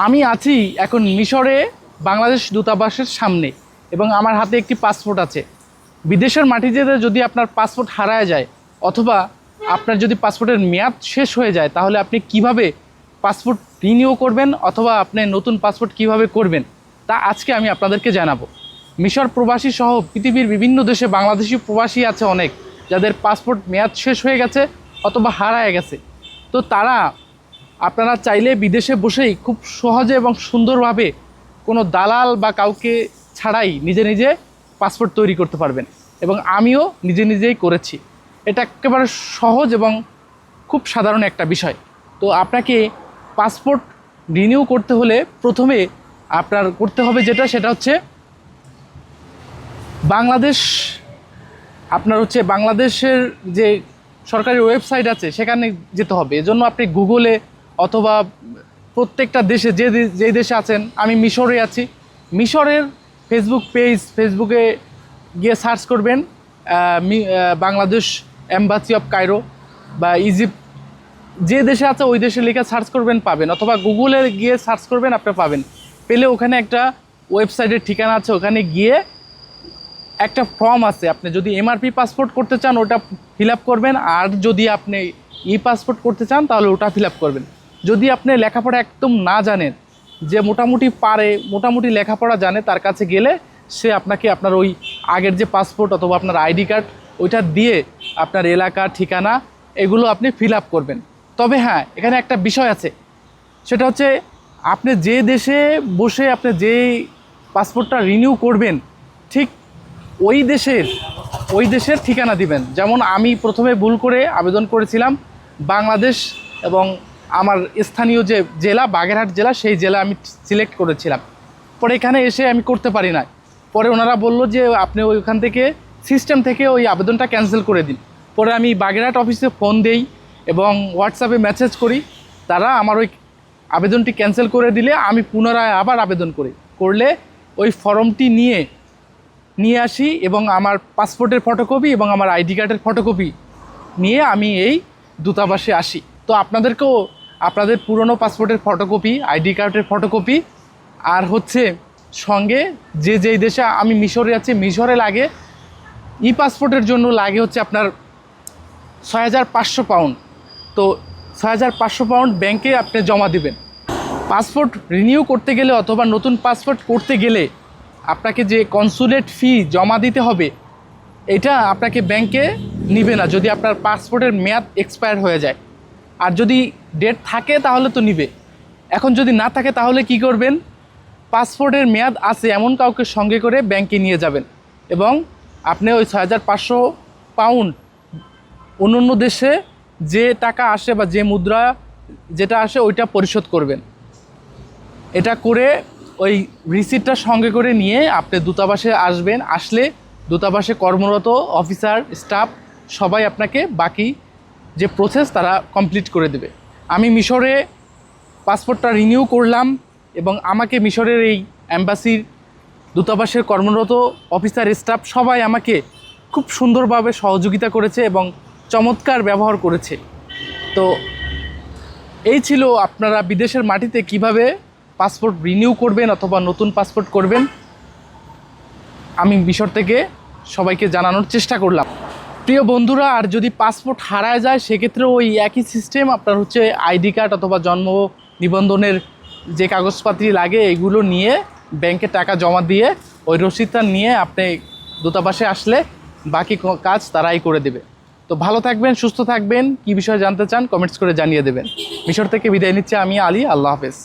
আমি আছি এখন মিশরে, বাংলাদেশ দূতাবাসের সামনে এবং আমার হাতে একটি পাসপোর্ট আছে। বিদেশের মাটিতে যদি আপনার পাসপোর্ট হারায় যায় অথবা আপনার যদি পাসপোর্টের মেয়াদ শেষ হয়ে যায়, তাহলে আপনি কীভাবে পাসপোর্ট রিনিউ করবেন অথবা আপনি নতুন পাসপোর্ট কীভাবে করবেন, তা আজকে আমি আপনাদেরকে জানাব। মিশর প্রবাসী সহ পৃথিবীর বিভিন্ন দেশে বাংলাদেশি প্রবাসী আছে অনেক, যাদের পাসপোর্ট মেয়াদ শেষ হয়ে গেছে অথবা হারায় গেছে। তো তারা আপনারা চাইলে বিদেশে বসেই খুব সহজে এবং সুন্দরভাবে কোনো দালাল বা কাউকে ছাড়াই নিজে নিজে পাসপোর্ট তৈরি করতে পারবেন। এবং আমিও নিজে নিজেই করেছি। এটা একেবারে সহজ এবং খুব সাধারণ একটা বিষয়। তো আপনাকে পাসপোর্ট রিনিউ করতে হলে প্রথমে আপনার করতে হবে যেটা, সেটা হচ্ছে বাংলাদেশ, আপনার হচ্ছে বাংলাদেশের যে সরকারি ওয়েবসাইট আছে, সেখানে যেতে হবে। এজন্য আপনি গুগলে অথবা প্রত্যেকটা দেশে যে যেই দেশে আছেন, আমি মিশরে আছি। মিশরের ফেসবুক পেজ ফেসবুকে গিয়ে সার্চ করবেন বাংলাদেশ এম্বাসি অফ কায়রো বা ইজিপ্ট যে দেশে আছে, ওই দেশে লিখে সার্চ করবেন, পাবেন। অথবা গুগলে গিয়ে সার্চ করবেন, আপনি পাবেন। পেলে ওখানে একটা ওয়েবসাইটের ঠিকানা আছে, ওখানে গিয়ে একটা ফর্ম আছে। আপনি যদি এমআরপি পাসপোর্ট করতে চান, ওটা ফিল করবেন। আর যদি আপনি ই পাসপোর্ট করতে চান, তাহলে ওটা ফিল করবেন। যদি আপনি লেখাপড়া একদম না জানেন, যে মোটামুটি পারে, মোটামুটি লেখাপড়া জানে, তার কাছে গেলে সে আপনাকে আপনার ওই আগের যে পাসপোর্ট অথবা আপনার আইডি কার্ড ওইটা দিয়ে আপনার এলাকা, ঠিকানা, এগুলো আপনি ফিল আপ করবেন। তবে হ্যাঁ এখানে একটা বিষয় আছে। সেটা হচ্ছে, আপনি যে দেশে বসে আপনি যে পাসপোর্টটা রিনিউ করবেন, ঠিক ওই দেশের ওই দেশের ঠিকানা দিবেন। যেমন আমি প্রথমে ভুল করে আবেদন করেছিলাম, বাংলাদেশ এবং আমার স্থানীয় যে জেলা, বাগেরহাট জেলা, সেই জেলা আমি সিলেক্ট করেছিলাম। পরে এখানে এসে আমি করতে পারি না পরে ওনারা বলল যে, আপনি ওইখান থেকে সিস্টেম থেকে ওই আবেদনটা ক্যান্সেল করে দিন। পরে আমি বাগেরহাট অফিসে ফোন দেই এবং হোয়াটসঅ্যাপে মেসেজ করি। তারা আমার ওই আবেদনটি ক্যান্সেল করে দিলে আমি পুনরায় আবার আবেদন করি। করলে ওই ফর্মটি নিয়ে নিয়ে আসি এবং আমার পাসপোর্টের ফটোকপি এবং আমার আইডি কার্ডের ফটোকপি নিয়ে আমি এই দূতাবাসে আসি। তো আপনাদেরকেও আপনাদের পুরনো পাসপোর্টের ফটোকপি আইডি কার্ডের ফটোকপি আর হচ্ছে সঙ্গে যে যেই দেশে আমি মিশরে আছি মিশরে লাগে, ই পাসপোর্টের জন্য লাগে হচ্ছে আপনার ছয় হাজার পাঁচশো পাউন্ড তো ছয় হাজার পাঁচশো পাউন্ড ব্যাংকে আপনি জমা দিবেন। পাসপোর্ট রিনিউ করতে গেলে অথবা নতুন পাসপোর্ট করতে গেলে আপনাকে যে কনসুলেট ফি জমা দিতে হবে, এটা আপনাকে ব্যাংকে নিবে না। যদি আপনার পাসপোর্টের মেয়াদ এক্সপায়ার হয়ে যায়। আর যদি ডেট থাকে তাহলে তো নিবে। এখন যদি না থাকে তাহলে কি করবেন? পাসপোর্টের মেয়াদ আছে এমন কাউকে সঙ্গে করে ব্যাংকে নিয়ে যাবেন এবং আপনি ওই ছয় হাজার পাঁচশো পাউন্ড অন্য অন্য দেশে যে টাকা আসে বা যে মুদ্রা যেটা আসে ওইটা পরিশোধ করবেন। এটা করে ওই রিসিপ্টটা সঙ্গে করে নিয়ে আপনি দূতাবাসে আসবেন। আসলে দূতাবাসে কর্মরত অফিসার স্টাফ সবাই আপনাকে বাকি যে প্রসেস তারা কমপ্লিট করে দেবে। আমি মিশরে পাসপোর্টটা রিনিউ করলাম এবং আমাকে মিশরের এই অ্যাম্বাসির দূতাবাসের কর্মরত অফিসার স্টাফ সবাই আমাকে খুব সুন্দরভাবে সহযোগিতা করেছে এবং চমৎকার ব্যবহার করেছে। তো এই ছিল আপনারা বিদেশের মাটিতে কীভাবে পাসপোর্ট রিনিউ করবেন অথবা নতুন পাসপোর্ট করবেন। আমি মিশর থেকে সবাইকে জানানোর চেষ্টা করলাম। প্রিয় বন্ধুরা, আর যদি পাসপোর্ট হারায় যায় সেক্ষেত্রে ওই একই সিস্টেম আপনার হচ্ছে আইডি কার্ড অথবা জন্ম নিবন্ধনের যে কাগজপাতি লাগে, এগুলো নিয়ে ব্যাংকে টাকা জমা দিয়ে, ওই রসিদটা নিয়ে আপনি দূতাবাসে আসলে বাকি কাজ তারাই করে দেবে। তো ভালো থাকবেন, সুস্থ থাকবেন, কী বিষয়ে জানতে চান কমেন্টস করে জানিয়ে দেবেন। মিশর থেকে বিদায় নিচ্ছে আমি, আলী, আল্লাহ হাফেজ।